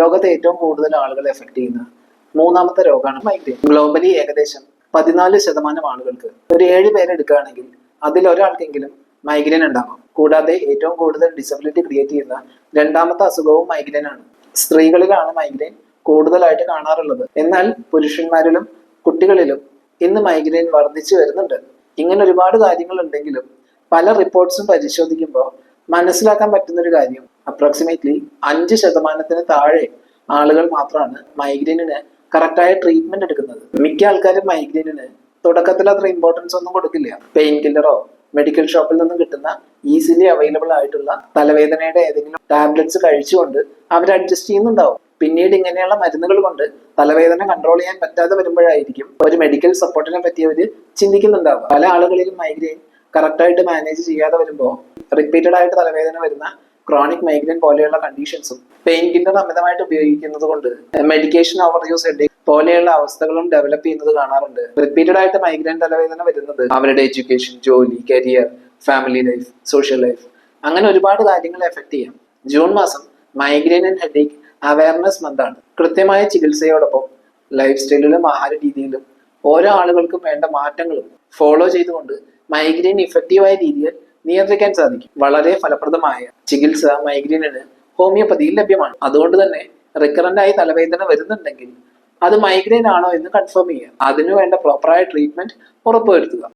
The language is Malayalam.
ലോകത്തെ ഏറ്റവും കൂടുതൽ ആളുകളെ എഫക്ട് ചെയ്യുന്ന മൂന്നാമത്തെ രോഗമാണ് മൈഗ്രെയിൻ ഗ്ലോബലി ഏകദേശം പതിനാല് ശതമാനം ആളുകൾക്ക് ഒരു ഏഴ് പേരെടുക്കുകയാണെങ്കിൽ അതിൽ ഒരാൾക്കെങ്കിലും മൈഗ്രെയിൻ ഉണ്ടാകും. കൂടാതെ ഏറ്റവും കൂടുതൽ ഡിസബിലിറ്റി ക്രിയേറ്റ് ചെയ്യുന്ന രണ്ടാമത്തെ അസുഖവും മൈഗ്രെയിൻ ആണ്. സ്ത്രീകളിലാണ് മൈഗ്രെയിൻ കൂടുതലായിട്ട് കാണാറുള്ളത്. എന്നാൽ പുരുഷന്മാരിലും കുട്ടികളിലും ഇന്ന് മൈഗ്രെയിൻ വർദ്ധിച്ചു വരുന്നുണ്ട്. ഇങ്ങനെ ഒരുപാട് കാര്യങ്ങൾ ഉണ്ടെങ്കിലും പല റിപ്പോർട്ട്സും പരിശോധിക്കുമ്പോൾ മനസ്സിലാക്കാൻ പറ്റുന്ന ഒരു കാര്യം. അപ്രോക്സിമേറ്റ്ലി അഞ്ച് ശതമാനത്തിന് താഴെ ആളുകൾ മാത്രമാണ് മൈഗ്രെയിനിന് കറക്റ്റായ ട്രീറ്റ്മെന്റ് എടുക്കുന്നത്. മിക്ക ആൾക്കാരും മൈഗ്രെയിനിന് തുടക്കത്തിൽ അത്ര ഇമ്പോർട്ടൻസ് ഒന്നും കൊടുക്കില്ല. പെയിൻ കില്ലറോ മെഡിക്കൽ ഷോപ്പിൽ നിന്നും കിട്ടുന്ന ഈസിലി അവൈലബിൾ ആയിട്ടുള്ള തലവേദനയുടെ ഏതെങ്കിലും ടാബ്ലറ്റ്സ് കഴിച്ചുകൊണ്ട് അവർ അഡ്ജസ്റ്റ് ചെയ്യുന്നുണ്ടാവും. പിന്നീട് ഇങ്ങനെയുള്ള മരുന്നുകൾ കൊണ്ട് തലവേദന കൺട്രോൾ ചെയ്യാൻ പറ്റാതെ വരുമ്പോഴായിരിക്കും ഒരു മെഡിക്കൽ സപ്പോർട്ടിനെ പറ്റി അവർ ചിന്തിക്കുന്നുണ്ടാവുക. പല ആളുകളിലും മൈഗ്രെയിൻ കറക്റ്റായിട്ട് മാനേജ് ചെയ്യാതെ വരുമ്പോൾ റിപ്പീറ്റഡ് ആയിട്ട് തലവേദന വരുന്ന ക്രോണിക് മൈഗ്രെയിൻ പോലെയുള്ള കണ്ടീഷൻസും പെയിൻ കില്ലർ അമിതമായിട്ട് ഉപയോഗിക്കുന്നത് കൊണ്ട് മെഡിക്കേഷൻ ഓവർ യൂസ് ഹെഡേക്ക് പോലെയുള്ള അവസ്ഥകളും ഡെവലപ്പ് ചെയ്യുന്നത് കാണാറുണ്ട്. റിപ്പീറ്റഡ് ആയിട്ട് മൈഗ്രെയിൻ തലവേദന വരുന്നത് അവരുടെ എഡ്യൂക്കേഷൻ ജോലി career family life social life അങ്ങനെ ഒരുപാട് കാര്യങ്ങളെ എഫക്ട് ചെയ്യാം. ജൂൺ മാസം മൈഗ്രെയിൻ ആൻഡ് ഹെഡേക്ക് അവയർനെസ് ആണ്. കൃത്യമായ ചികിത്സയോടൊപ്പം ലൈഫ് സ്റ്റൈലിലും ആഹാര രീതിയിലും ഓരോ ആളുകൾക്കും വേണ്ട മാറ്റങ്ങളും ഫോളോ ചെയ്തുകൊണ്ട് മൈഗ്രെയിൻ ഇഫക്റ്റീവായ രീതിയിൽ നിയന്ത്രിക്കാൻ സാധിക്കും. വളരെ ഫലപ്രദമായ ചികിത്സ മൈഗ്രെയിനിന് ഹോമിയോപ്പതിയിൽ ലഭ്യമാണ്. അതുകൊണ്ട് തന്നെ റിക്കറന്റ് ആയി തലവേദന വരുന്നുണ്ടെങ്കിൽ അത് മൈഗ്രെയിൻ ആണോ എന്ന് കൺഫേം ചെയ്യുക. അതിനു വേണ്ട പ്രോപ്പറായ ട്രീറ്റ്മെന്റ് ഉറപ്പുവരുത്തുക.